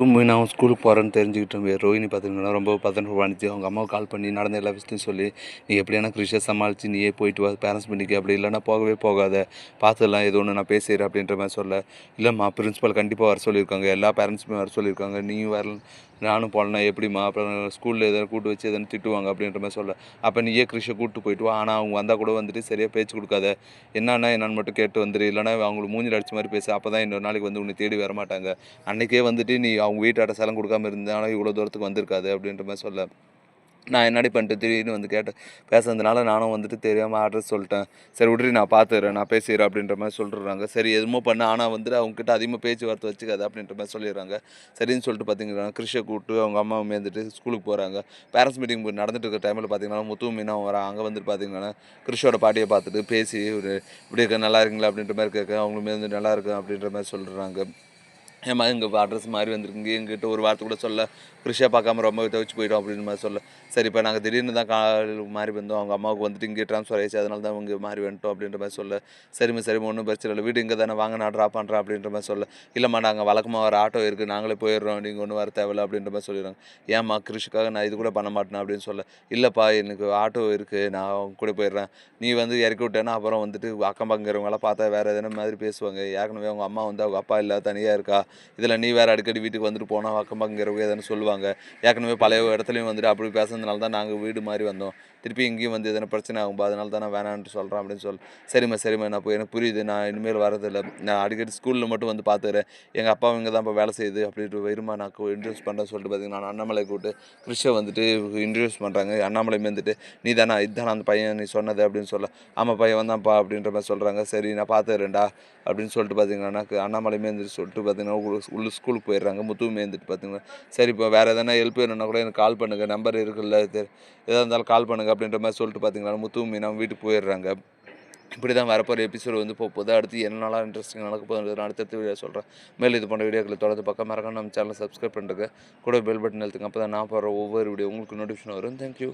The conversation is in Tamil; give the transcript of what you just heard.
நான் ஸ்கூலுக்கு போகிறேன்னு தெரிஞ்சுக்கிட்டோம் ரோஹினி பார்த்திங்கன்னா ரொம்ப பதன் பண்ணிச்சு அவங்க அம்மாவுக்கு கால் பண்ணி நடந்த எல்லா விஷயத்தையும் சொல்லி நீ எப்படியான கிறிஷை சமாளித்து நீயே போயிட்டு வா பேரண்ட்ஸ் மீட்டிங்கு அப்படி இல்லைன்னா போகவே போகாத. பார்த்துடலாம் ஏதோ ஒன்று நான் பேசுகிறேன் அப்படின்ற மாதிரி சொல்ல. இல்லைம்மா பிரின்ஸிபல் கண்டிப்பாக வர சொல்லியிருக்காங்க. எல்லா பேரண்ட்ஸுமே வர சொல்லியிருக்காங்க. நீயும் வரல நானும் போடலாம் எப்படிம்மா? அப்புறம் ஸ்கூலில் எதாவது கூட்டு வச்சு எதனா திட்டுவாங்க அப்படின்ற மாதிரி சொல்ல. அப்போ நீயே கிறிஷை கூப்பிட்டு போயிட்டு வா. ஆனால் அவங்க வந்தால் கூட வந்துட்டு சரியாக பேச்சு கொடுக்காத. என்னன்னா என்னன்னு மட்டும் கேட்டு வந்துடு இல்லைன்னா அவங்களுக்கு மூஞ்சில் அடிச்ச மாதிரி பேசு. அப்போ தான் இன்னொரு நாளைக்கு வந்து உன்னை தேடி வர மாட்டாங்க. அன்றைக்கே வந்துட்டு நீ அவங்க வீட்டாட்ட செலம் கொடுக்காம இருந்தாலும் இவ்வளோ தூரத்துக்கு வந்திருக்காது அப்படின்ற மாதிரி சொல்ல. நான் என்னடி பண்ணிட்டு திடீர்னு வந்து கேட்டேன். பேசுனதுனால நானும் வந்துட்டு தெரியாமல் அட்ரஸ் சொல்லிட்டேன். சரி விட்ரி நான் பார்த்துக்கிறேன் நான் பேசிடுறேன் அப்படின்ற மாதிரி சொல்லிடுறாங்க. சரி எதுவுமோ பண்ண. ஆனால் வந்துட்டு அவங்ககிட்ட அதிகமாக பேச்சுவார்த்தை வச்சுக்காது அப்படின்ற மாதிரி சொல்லிடுறாங்க. சரின்னு சொல்லிட்டு பார்த்தீங்கன்னா கிருஷை கூப்பிட்டு அவங்க அம்மா மேந்துட்டு ஸ்கூலுக்கு போகிறாங்க பேரண்ட்ஸ் மீட்டிங் நடந்துட்டு இருக்க டைமில் பார்த்தீங்கன்னா முத்து மீனாவும் வராங்க. அங்கே வந்துட்டு பார்த்தீங்கன்னா கிருஷோட பாட்டியை பார்த்துட்டு பேசி ஒரு இப்படி இருக்க நல்லா இருக்கீங்களா? அப்படின்ற மாதிரி கேட்க அவங்களுமே வந்து நல்லா இருக்கு அப்படின்ற மாதிரி சொல்கிறாங்க ஏம்மா இங்கே அட்ரஸ் மாதிரி வந்திருக்குங்க. எங்கிட்ட ஒரு வார்த்தை கூட சொல்ல கிருஷியா பார்க்காம ரொம்ப தவிச்சு போயிட்டோம் அப்படின்னு மாதிரி சொல்ல. சரி இப்போ நாங்கள் திடீர்னு தான் கால் மாறி வந்தோம். அவங்க அம்மாவுக்கு வந்துட்டு இங்கே ட்ரான்ஸ்ஃபர் ஆயிடுச்சு. அதனால தான் இங்கே மாறி வந்துட்டோம் அப்படின்ற மாதிரி சொல்ல. சரிம்மா சரிம்மா ஒன்றும் பிரச்சனை இல்லை. வீடு இங்கே தானே வாங்க நான் ட்ராப் பண்ணுறேன் அப்படின்ற மாதிரி சொல்ல. இல்லைம்மா நாங்கள் வழக்கமாக வர ஆட்டோ இருக்குது நாங்களே போயிடுறோம். நீங்கள் ஒன்றும் வர தேவையில்லை அப்படின்ற மாதிரி சொல்லிடுறாங்க. ஏம்மா கிருஷிக்காக நான் இது கூட பண்ண மாட்டேன் அப்படின்னு சொல்ல. இல்லைப்பா எனக்கு ஆட்டோ இருக்குது நான் அவங்க கூட போயிடுறேன். நீ வந்து இறக்கி விட்டேன்னா அப்புறம் வந்துட்டு அக்கம் இருக்கிறவங்களாம் பார்த்தா வேறு எதனா மாதிரி பேசுவாங்க. ஏற்கனவே அவங்க அம்மா வந்து அவங்க அப்பா இல்லை தனியாக இருக்கா? இதில் நீ வேறு அடிக்கடி வீட்டுக்கு வந்துட்டு போனால் அக்கம் பங்குறவங்க எதுன்னு சொல்லுவாங்க. ஏற்கனவே பழைய இடத்துலையும் வந்துட்டு அப்படி பேசுனதுனால தான் நாங்கள் வீடு மாதிரி வந்தோம். திருப்பி இங்கேயும் வந்து எதனா பிரச்சனை ஆகும்பா அதனால தான் நான் வேணான்ட்டு சொல்கிறேன் அப்படின்னு சொல் சரிம்மா சரிம்மா நான் இப்போ எனக்கு புரியுது. நான் இனிமேல் வரதில்லை நான் அடிக்கடி ஸ்கூலில் மட்டும் வந்து பார்த்துக்கிறேன். எங்கள் அப்பா இங்கே தான் இப்போ வேலை செய்யுது அப்படின்ட்டு வருமா நான் இன்ட்ரடியூஸ் பண்ணுறேன்னு சொல்லிட்டு பார்த்தீங்கன்னா நான் அண்ணாமலை கூப்பிட்டு கிறிஷை வந்துட்டு இன்ட்ரடியூஸ் பண்ணுறாங்க அண்ணாமலை வந்துட்டு நீ தானே இதுதானா அந்த பையன்? நீ சொன்னது அப்படின்னு சொல்ல ஆமாம் பையன் வந்தான்ப்பா அப்படின்ற மாதிரி சொல்கிறாங்க சரி நான் பார்த்துக்கிறேன்டா அப்படின்னு சொல்லிட்டு பார்த்தீங்கன்னா அண்ணாமலை மேந்துட்டு சொல்லிட்டு பார்த்தீங்கன்னா உள்ள- ஸ்கூலுக்கு போயிடுறாங்க. முத்துவுமே இருந்துட்டு பார்த்தீங்கன்னா சரி இப்போ வேறு எதனா ஹெல்ப் வேணும்னா கூட எனக்கு கால் பண்ணுங்கள் நம்பர் இருக்குல்ல. எதாக இருந்தாலும் கால் பண்ணுங்கள் அப்படின்ற மாதிரி சொல்லிட்டு பார்த்தீங்கன்னா முத்துவும் மீனா வீட்டுக்கு போயிடுறாங்க. இப்படி தான் வரப்போகிற எபிசோடு வந்து போக போகுது. அடுத்து என்னெல்லாம் இன்ட்ரெஸ்டிங் நடக்க போகுது நான் அடுத்தடுத்த வீடியோ சொல்கிறேன் மேலே இது போன்ற வீடியோக்களை தொடர்ந்து பக்கம் மறக்காம நம்ம சேனலை சப்ஸ்கிரைப் பண்ணுறதுக்கு கூட பெல் பட்டன் எழுத்துங்க அப்போ தான் நான் போகிற ஒவ்வொரு வீடியோ உங்களுக்கு நோட்டிஃபிகேஷன் வரும். தேங்க்யூ